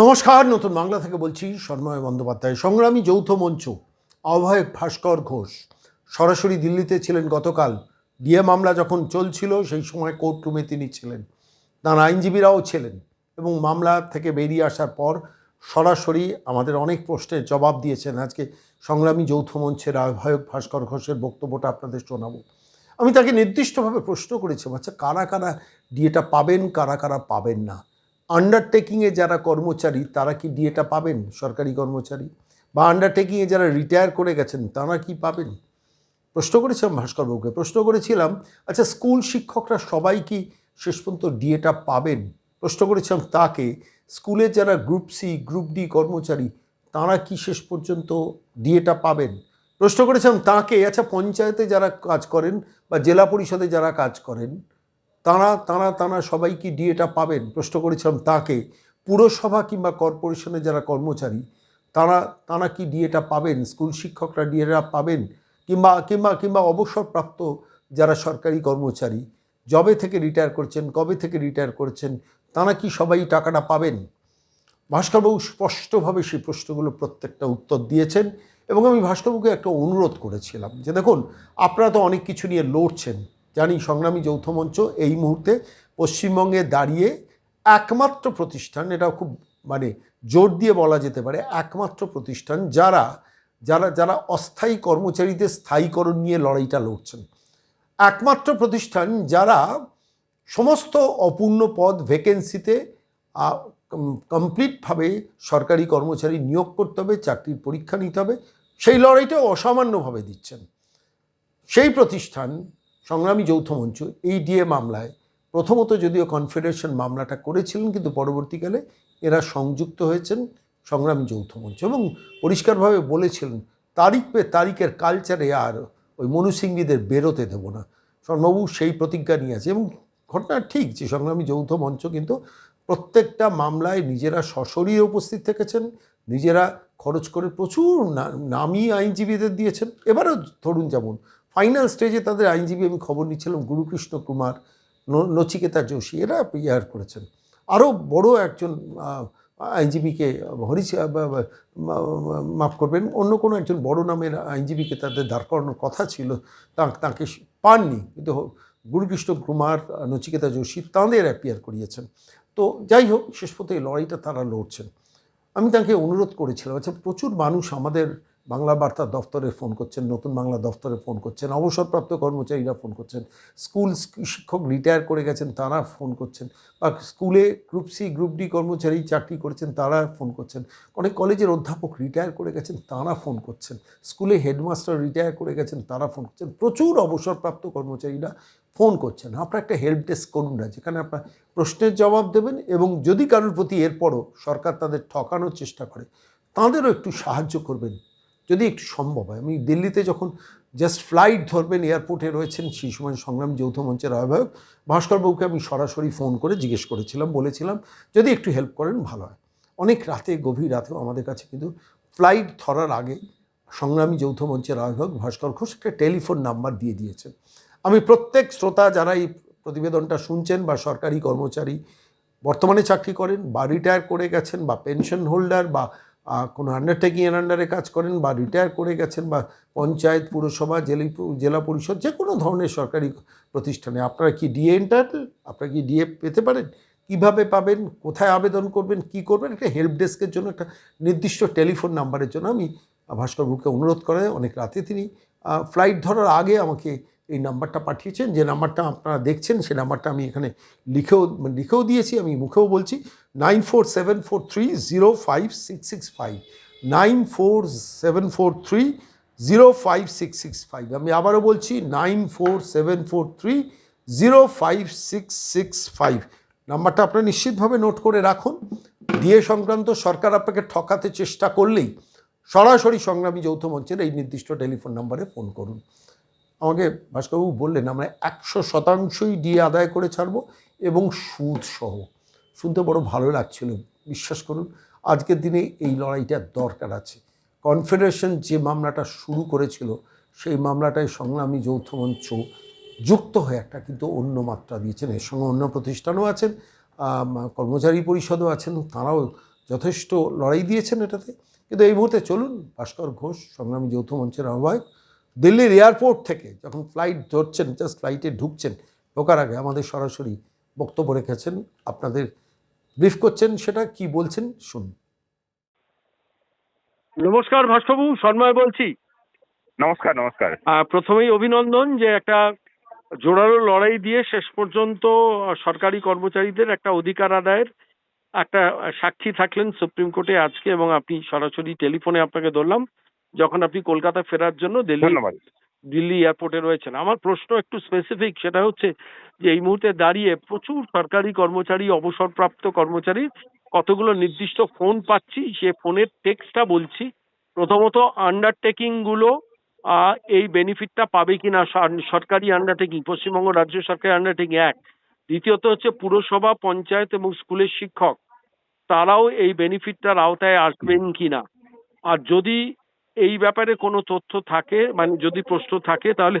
নমস্কার, নতুন বাংলা থেকে বলছি সন্ময় বন্দ্যোপাধ্যায়। সংগ্রামী যৌথ মঞ্চ, আহ্বায়ক ভাস্কর ঘোষ। সরাসরি দিল্লিতে ছিলেন গতকাল। ডিএ মামলা যখন চলছিল, সেই সময় কোর্ট রুমে তিনি ছিলেন। তাঁর আইনজীবীরাও ছিলেন এবং মামলা থেকে বেরিয়ে আসার পর সরাসরি আমাদের অনেক প্রশ্নের জবাব দিয়েছেন। আজকে সংগ্রামী যৌথ মঞ্চের আহ্বায়ক ভাস্কর ঘোষের বক্তব্যটা আপনাদের শোনাবো। আমি তাকে নির্দিষ্টভাবে প্রশ্ন করেছিলাম আচ্ছা কারা কারা ডিএটা পাবেন, কারা কারা পাবেন না? আন্ডারটেকিংয়ে যারা কর্মচারী, তারা কি ডিএটা পাবেন, সরকারি কর্মচারী? বা আন্ডারটেকিংয়ে যারা রিটায়ার করে গেছেন, তারা কি পাবেন? প্রশ্ন করেছিলাম ভাস্করবাবুকে প্রশ্ন করেছিলাম আচ্ছা স্কুল শিক্ষকরা সবাই কি শেষ পর্যন্ত ডিএটা পাবেন? প্রশ্ন করেছিলাম তাকে স্কুলের যারা গ্রুপ সি গ্রুপ ডি কর্মচারী, তারা কি শেষ পর্যন্ত ডিএটা পাবেন? প্রশ্ন করেছিলাম তাকে আচ্ছা পঞ্চায়েতে যারা কাজ করেন বা জেলা পরিষদে যারা কাজ করেন তারা তারা তারা সবাই কি ডিএটা পাবেন? প্রশ্ন করেছিলাম তাকে। পুরসভা কিংবা কর্পোরেশনে যারা কর্মচারী, তারা তারা কি ডিএটা পাবেন? স্কুল শিক্ষকরা ডিএটা পাবেন? কিংবা কিংবা কিংবা অবসরপ্রাপ্ত যারা সরকারি কর্মচারী জবে থেকে রিটায়ার করছেন, কবে থেকে রিটায়ার করেছেন, তারা কি সবাই টাকাটা পাবেন? ভাস্করবাবু স্পষ্টভাবে সেই প্রশ্নগুলো প্রত্যেকটা উত্তর দিয়েছেন এবং আমি ভাস্করবাবুকে একটা অনুরোধ করেছিলাম যে দেখুন, আপনারা তো অনেক কিছু নিয়ে লড়ছেন জানি সংগ্রামী যৌথ মঞ্চ এই মুহূর্তে পশ্চিমবঙ্গে দাঁড়িয়ে একমাত্র প্রতিষ্ঠান এটা খুব মানে জোর দিয়ে বলা যেতে পারে, একমাত্র প্রতিষ্ঠান যারা যারা যারা অস্থায়ী কর্মচারীদের স্থায়ীকরণ নিয়ে লড়াইটা লড়ছেন। একমাত্র প্রতিষ্ঠান যারা সমস্ত অপূর্ণ পদ ভ্যাকেন্সিতে কমপ্লিটভাবে সরকারি কর্মচারী নিয়োগ করতে হবে, চাকরির পরীক্ষা নিতে হবে, সেই লড়াইটা অসামান্যভাবে দিচ্ছেন। সেই প্রতিষ্ঠান সংগ্রামী যৌথ মঞ্চ এই ডিএ মামলায় প্রথমত যদিও কনফেডারেশন মামলাটা করেছিলেন, কিন্তু পরবর্তীকালে এরা সংযুক্ত হয়েছেন সংগ্রামী যৌথ মঞ্চ এবং পরিষ্কারভাবে বলেছিলেন, তারিখ পে তারিখের কালচারে আর ওই মনু সিংবিদের বেরোতে দেবো না। শর্মাবু সেই প্রতিজ্ঞা নিয়ে আছে এবং ঘটনা ঠিক যে সংগ্রামী যৌথ মঞ্চ কিন্তু প্রত্যেকটা মামলায় নিজেরা সশরীরে উপস্থিত থেকেছেন, নিজেরা খরচ করে প্রচুর নামী আইনজীবীদের দিয়েছেন। এবারও ধরুন যেমন ফাইনাল স্টেজে তাদের আইনজীবী আমি খবর নিচ্ছিলাম, গুরুকৃষ্ণ কুমার নচিকেতা যোশী, এরা ইয়ার করেছেন। আরও বড় একজন আইনজীবীকে মা- মাফ করবেন, অন্য কোনো একজন বড় নামের আইনজীবীকে তাদের দাঁড় করানোর কথা ছিল, তাকে পাননি। কিন্তু গুরুকৃষ্ণ কুমার নচিকেতা যোশী তাঁদের অ্যাপিয়ার করিয়েছেন। তো যাই হোক, শেষ পথে লড়াইটা তারা লড়ছেন। আমি তাকে অনুরোধ করেছিলাম আচ্ছা প্রচুর মানুষ আমাদের বাংলা বার্তা দফতরে ফোন করছেন, নতুন বাংলা দফতরে ফোন করছেন, অবসরপ্রাপ্ত কর্মচারীরা ফোন করছেন, স্কুল শিক্ষক রিটায়ার করে গেছেন, তারা ফোন করছেন, বা স্কুলে গ্রুপ সি গ্রুপ ডি কর্মচারী চাকরি করেছেন, তারা ফোন করছেন, অনেক কলেজের অধ্যাপক রিটায়ার করে গেছেন, তারা ফোন করছেন, স্কুলে হেডমাস্টার রিটায়ার করে গেছেন, তারা ফোন করছেন, প্রচুর অবসরপ্রাপ্ত কর্মচারীরা ফোন করছেন। আপনার একটা হেল্প ডেস্ক করুন না, যেখানে আপনার প্রশ্নের জবাব দেবেন এবং যদি কারোর প্রতি এরপরও সরকার তাদের ঠকানোর চেষ্টা করে, তাঁদেরও একটু সাহায্য করবেন। যদি একটু সম্ভব হয়, আমি দিল্লিতে যখন জাস্ট ফ্লাইট ধরবেন এয়ারপোর্টে রয়েছেন, সেই সময় সংগ্রাম যৌথ মঞ্চের আহ্বায়ক ভাস্করবাবুকে আমি সরাসরি ফোন করে জিজ্ঞেস করেছিলাম, বলেছিলাম, যদি একটু হেল্প করেন, ভালো হয়। অনেক রাতে, গভীর রাতেও আমাদের কাছে কিন্তু ফ্লাইট ধরার আগে সংগ্রামী যৌথ মঞ্চের আহ্বায়ক ভাস্কর ঘোষ একটা টেলিফোন নাম্বার দিয়ে দিয়েছেন। আমি প্রত্যেক শ্রোতা যারা এই প্রতিবেদনটা শুনছেন বা সরকারি কর্মচারী, বর্তমানে চাকরি করেন, বা রিটায়ার করে গেছেন, বা পেনশন হোল্ডার বা কোনো আন্ডারটেকিং এর আন্ডারে কাজ করেন বা রিটায়ার করে গেছেন বা পঞ্চায়েত, পুরসভা, জেলি, জেলা পরিষদ, যে কোনো ধরনের সরকারি প্রতিষ্ঠানে। আপনারা কি ডিএ এন্টারটেল আপনারা কি ডিএ পেতে পারেন? কীভাবে পাবেন? কোথায় আবেদন করবেন? কি করবেন? একটা হেল্প ডেস্কের জন্য একটা নির্দিষ্ট টেলিফোন নাম্বারের জন্য আমি ভাস্করবাবুকে অনুরোধ করে অনেক রাতে তিনি ফ্লাইট ধরার আগে আমাকে এই নাম্বারটা পাঠিয়েছেন, যে নাম্বারটা আপনারা দেখছেন সেই নাম্বারটা আমি এখানে লিখেও লিখেও দিয়েছি, আমি মুখেও বলছি nine four seven four three zero five six six five nine four seven four three zero five six six five আমি আবারও বলছি nine four seven four three zero five six six five নাম্বারটা আপনারা নিশ্চিতভাবে নোট করে রাখুন DA সংক্রান্ত সরকার আপনাকে ঠকাতে চেষ্টা করলেই সরাসরি সংগ্রামী যৌথ মঞ্চের এই নির্দিষ্ট টেলিফোন নাম্বারে ফোন করুন। আমাকে ভাস্করবাবু বললেন, আমরা একশো শতাংশই ডিএ আদায় করে ছাড়বো এবং সুদ সহ। শুনতে বড় ভালো লাগছিল, বিশ্বাস করুন, আজকের দিনে এই লড়াইটার দরকার আছে। কনফেডারেশন যে মামলাটা শুরু করেছিল, সেই মামলাটায় সংগ্রামী যৌথ মঞ্চ যুক্ত হয়ে একটা কিন্তু অন্য মাত্রা দিয়েছেন। এর সঙ্গে অন্য প্রতিষ্ঠানও আছেন কর্মচারী পরিষদও আছেন, তারাও যথেষ্ট লড়াই দিয়েছেন এটাতে। কিন্তু এই মুহূর্তে চলুন, ভাস্কর ঘোষ, সংগ্রামী যৌথ মঞ্চের আহ্বায়ক দিল্লির এয়ারপোর্ট থেকে যখন ফ্লাইট ধরছেন জাস্ট ফ্লাইটে ঢুকছেন ঢোকার আগে আমাদের সরাসরি বক্তব্য রেখেছেন আপনাদের ব্রিফ করছেন সেটা কি বলছেন? শুনুন। নমস্কার ভাস্করবাবু সন্ময় বলছি। নমস্কার নমস্কার। আহ, প্রথমেই অভিনন্দন যে একটা জোরালো লড়াই দিয়ে শেষ পর্যন্ত সরকারি কর্মচারীদের একটা অধিকার আদায়ের একটা সাক্ষী থাকলেন সুপ্রিম কোর্টে আজকে এবং আপনি সরাসরি টেলিফোনে আপনাকে ধরলাম। যখন আপনি কলকাতা ফেরার জন্য দিল্লি দিল্লি এয়ারপোর্টে রয়েছেন। আমার প্রশ্ন একটু স্পেসিফিক সেটা হচ্ছে যে এই মুহূর্তে দাঁড়িয়ে প্রচুর সরকারি কর্মচারী অবসরপ্রাপ্ত কর্মচারী কতগুলো নির্দিষ্ট ফোন পাচ্ছি? সে ফোনের টেক্সটটা বলছি। প্রথমত আন্ডারটেকিংগুলো এই বেনিফিটটা পাবে কিনা? সর- সরকারি আন্ডারটেকিং পশ্চিমবঙ্গ রাজ্য সরকারি আন্ডারটেকিং এক। দ্বিতীয়ত হচ্ছে পুরসভা পঞ্চায়েত এবং স্কুলের শিক্ষক তারাও এই বেনিফিটটার আওতায় আসবেন কিনা? আর যদি এই ব্যাপারে কোনো তথ্য থাকে? মানে যদি প্রশ্ন থাকে, তাহলে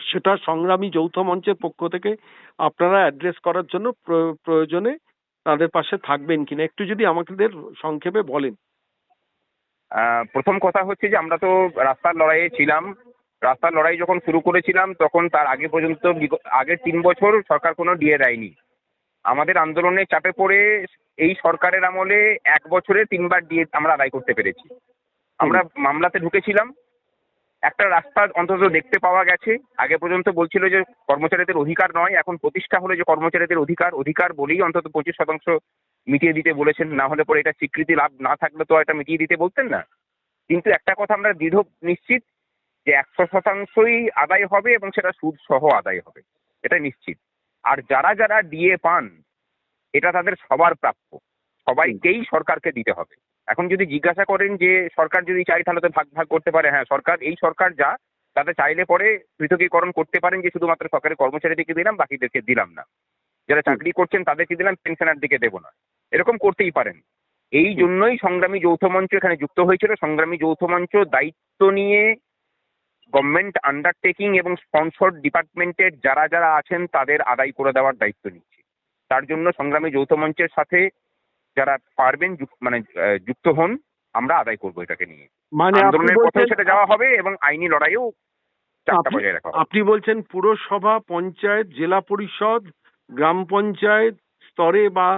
সেটা সংগ্রামী যৌথ মঞ্চের পক্ষ থেকে আপনারা অ্যাড্রেস করার জন্য প্র- প্রয়োজনে তাদের পাশে থাকবেন কিনা? একটু যদি আমাদের সংক্ষেপে বলেন। প্রথম কথা হচ্ছে যে আমরা তো রাস্তার লড়াইয়ে ছিলাম। রাস্তার লড়াই যখন শুরু করেছিলাম, তখন তার আগে পর্যন্ত আগের তিন বছর সরকার কোনো দিয়ে দেয়নি। আমাদের আন্দোলনে চাপে পড়ে এই সরকারের আমলে এক বছরে তিনবার দিয়ে আমরা আদায় করতে পেরেছি। আমরা মামলাতে ঢুকেছিলাম। একটা রাস্তা অন্তত দেখতে পাওয়া গেছে। আগে পর্যন্ত বলছিল যে কর্মচারীদের অধিকার নয়, এখন প্রতিষ্ঠা হলো যে কর্মচারীদের অধিকার। অধিকার বলেই অন্তত পঁচিশ শতাংশ মিটিয়ে দিতে বলেছেন। না হলে পরে এটা স্বীকৃতি লাভ না থাকলে তো এটা মিটিয়ে দিতে বলতেন না। কিন্তু একটা কথা আমরা দৃঢ় নিশ্চিত যে একশো শতাংশই আদায় হবে এবং সেটা সুদ সহ আদায় হবে। এটা নিশ্চিত। আর যারা যারা ডিএ পান, এটা তাদের সবার প্রাপ্য। সবাইকেই সরকারকে দিতে হবে। এখন যদি জিজ্ঞাসা করেন যে সরকার যদি চাই তাহলে তো ভাগ ভাগ করতে পারে হ্যাঁ সরকার এই সরকার যা তাতে চাইলে পরে পৃথকীকরণ করতে পারেন যে শুধুমাত্র সরকারি কর্মচারীদেরকে দিলাম বাকিদেরকে দিলাম না। যারা চাকরি করছেন তাদেরকে দিলাম পেনশনার দিকে দেবো না। এরকম করতেই পারেন। এই জন্যই সংগ্রামী যৌথ মঞ্চ এখানে যুক্ত হয়েছিল। সংগ্রামী যৌথ মঞ্চ দায়িত্ব নিয়ে গভর্নমেন্ট আন্ডারটেকিং এবং স্পন্সর ডিপার্টমেন্টের যারা যারা আছেন তাদের আদায় করে দেওয়ার দায়িত্ব নিচ্ছে। তার জন্য সংগ্রামী যৌথ মঞ্চের সাথে যারা পারবেন মানে যুক্ত হন আমরা আদায় করব এটাকে নিয়ে। মানে আন্দোলনের পথেও বলছেন সেটা যাওয়া হবে এবং আইনি লড়াইও আপনি বলছেন পুরসভা পঞ্চায়েত জেলা পরিষদ গ্রাম পঞ্চায়েত স্তরে বা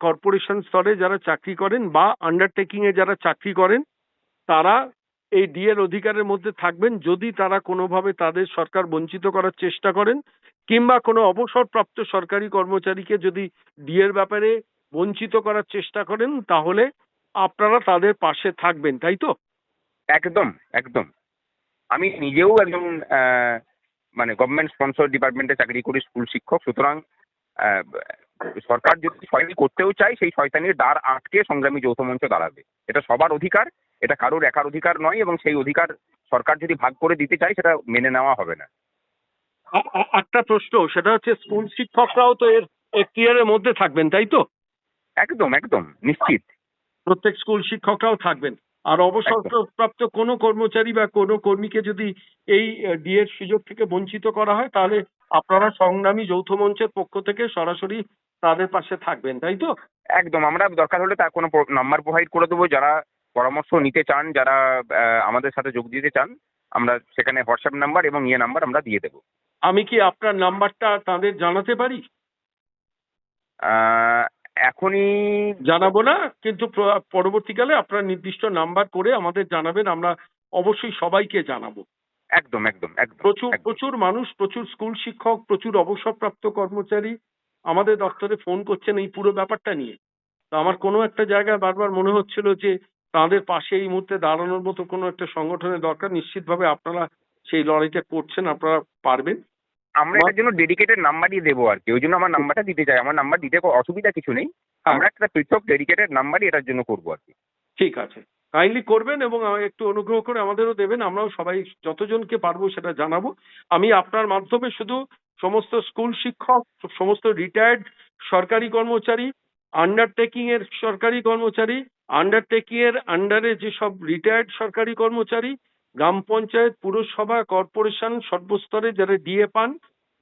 কর্পোরেশন স্তরে যারা চাকরি করেন বা আন্ডারটেকিং এ যারা চাকরি করেন তারা এই ডিএর অধিকারের মধ্যে থাকবেন। যদি তারা কোনোভাবে তাদের সরকার বঞ্চিত করার চেষ্টা করেন কিংবা কোনো অবসরপ্রাপ্ত সরকারি কর্মচারীকে যদি ডিএর ব্যাপারে বঞ্চিত করার চেষ্টা করেন তাহলে আপনারা তাদের পাশে থাকবেন তাই তো? একদম একদম। আমি নিজেও একজন মানে গভর্নমেন্ট স্পন্সর ডিপার্টমেন্টে চাকরি করি স্কুল শিক্ষক সুতরাং সরকার যদি শয়তানি করতেও চায় সেই শয়তানির দ্বার আটকে সংগ্রামী যৌথ মঞ্চ দাঁড়াবে। এটা সবার অধিকার এটা কারোর একার অধিকার নয় এবং সেই অধিকার সরকার যদি ভাগ করে দিতে চায় সেটা মেনে নেওয়া হবে না। একটা প্রশ্ন সেটা হচ্ছে স্কুল শিক্ষকরাও তো এর এখতিয়ারের মধ্যে থাকবেন তাই তো? একদম একদম নিশ্চিত। প্রত্যেক স্কুল শিক্ষকরাও থাকবেন। আর অবসরপ্রাপ্ত কোনো কর্মচারী বা কোনো কর্মীকে যদি এই ডি এর সুযোগ থেকে বঞ্চিত করা হয় তাহলে আপনারা সংগ্রামী যৌথ মঞ্চের পক্ষ থেকে সরাসরি তাদের পাশে থাকবেন তাই তো? একদম আমরা দরকার হলে তার কোনো নাম্বার প্রোভাইড করে দেবো। যারা পরামর্শ নিতে চান যারা আমাদের সাথে যোগ দিতে চান আমরা সেখানে হোয়াটসঅ্যাপ নাম্বার এবং ইয়ে নাম্বার আমরা দিয়ে দেবো। আমি কি আপনার নাম্বারটা তাদের জানাতে পারি? আহ, এখনই জানাব না কিন্তু পরবর্তীকালে আপনার নির্দিষ্ট নাম্বার করে আমাদের জানাবেন আমরা অবশ্যই সবাইকে জানাব। একদম একদম প্রচুর প্রচুর মানুষ প্রচুর স্কুল শিক্ষক প্রচুর অবসরপ্রাপ্ত কর্মচারী আমাদের দপ্তরে ফোন করছেন এই পুরো ব্যাপারটা নিয়ে। তো আমার কোনো একটা জায়গায় বারবার মনে হচ্ছিল যে তাদের পাশে এই মুহূর্তে দাঁড়ানোর মতো কোনো একটা সংগঠনের দরকার। নিশ্চিতভাবে আপনারা সেই লড়াইটা করছেন আপনারা পারবেন। আমরা এটার জন্য ডেডিকেটেড নাম্বারই দেবো আর কি। ওই জন্য আমার নাম্বারটা দিতে চাই। আমার নাম্বার দিতে কোনো অসুবিধা কিছু নেই। আমরা একটা পৃথক ডেডিকেটেড নাম্বারই এটার জন্য করব আর কি। ঠিক আছে। কাইন্ডলি করবেন এবং একটু অনুগ্রহ করে আমাদেরও দেবেন। আমরাও সবাই যতজনকে পারব সেটা জানাব। আমি আপনার মাধ্যমে শুধু সমস্ত স্কুল শিক্ষক সমস্ত রিটায়ার্ড সরকারি কর্মচারী আন্ডারটেকিং এর সরকারি কর্মচারী আন্ডারটেকিং এর আন্ডারে যেসব রিটায়ার্ড সরকারি কর্মচারী গ্রাম পঞ্চায়েত, পুরসভা, কর্পোরেশন, সর্বস্তরে যারা ডিএ পান,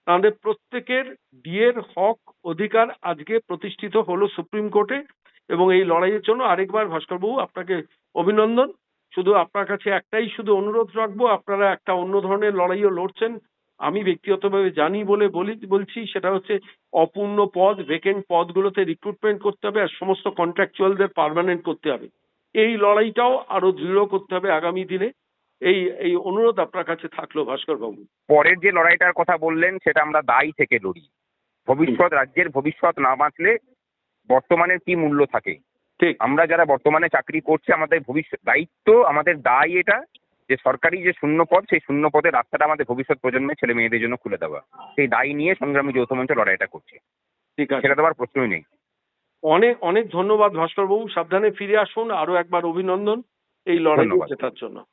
তাদের প্রত্যেকের ডিএর হক, অধিকার আজকে প্রতিষ্ঠিত হলো সুপ্রিম কোর্টে এবং এই লড়াইয়ের জন্য আরেকবার ভাস্করবাবু আপনাকে অভিনন্দন। শুধু আপনার কাছে একটাই শুধু অনুরোধ রাখব, আপনারা একটা অন্য ধরনের লড়াইও লড়ছেন। আমি ব্যক্তিগতভাবে জানি বলে বলি, বলছি, সেটা হচ্ছে অপূর্ণ পদ ভেকেন্ট পদগুলোতে রিক্রুটমেন্ট করতে হবে আর সমস্ত কন্ট্রাকচুয়ালদের পার্মানেন্ট করতে হবে। এই লড়াইটাও আরও দৃঢ় করতে হবে আগামী দিনে। এই এই অনুরোধ আপনার কাছে থাকল ভাস্কর বাবু। পরের যে লড়াইটার কথা বললেন সেটা আমরা দায়ী থেকে লড়ি। ভবিষ্যৎ রাজ্যের ভবিষ্যৎ না বাঁচলে বর্তমানের কি মূল্য থাকে? ঠিক। আমরা যারা বর্তমানে চাকরি করছি আমাদের ভবিষ্যৎ দায়িত্ব আমাদের দায় এটা যে সরকারি যে শূন্য পদ সেই শূন্য পদের রাস্তাটা আমাদের ভবিষ্যৎ প্রজন্মের ছেলে মেয়েদের জন্য খুলে দেওয়া। সেই দায় নিয়ে সংগ্রামী যৌথ মঞ্চ লড়াইটা করছে। ঠিক আছে। সেটা দেওয়ার প্রশ্নই নেই। অনেক অনেক ধন্যবাদ ভাস্কর বাবু। সাবধানে ফিরে আসুন। আরও একবার অভিনন্দন এই লড়াই। জেতার জন্য।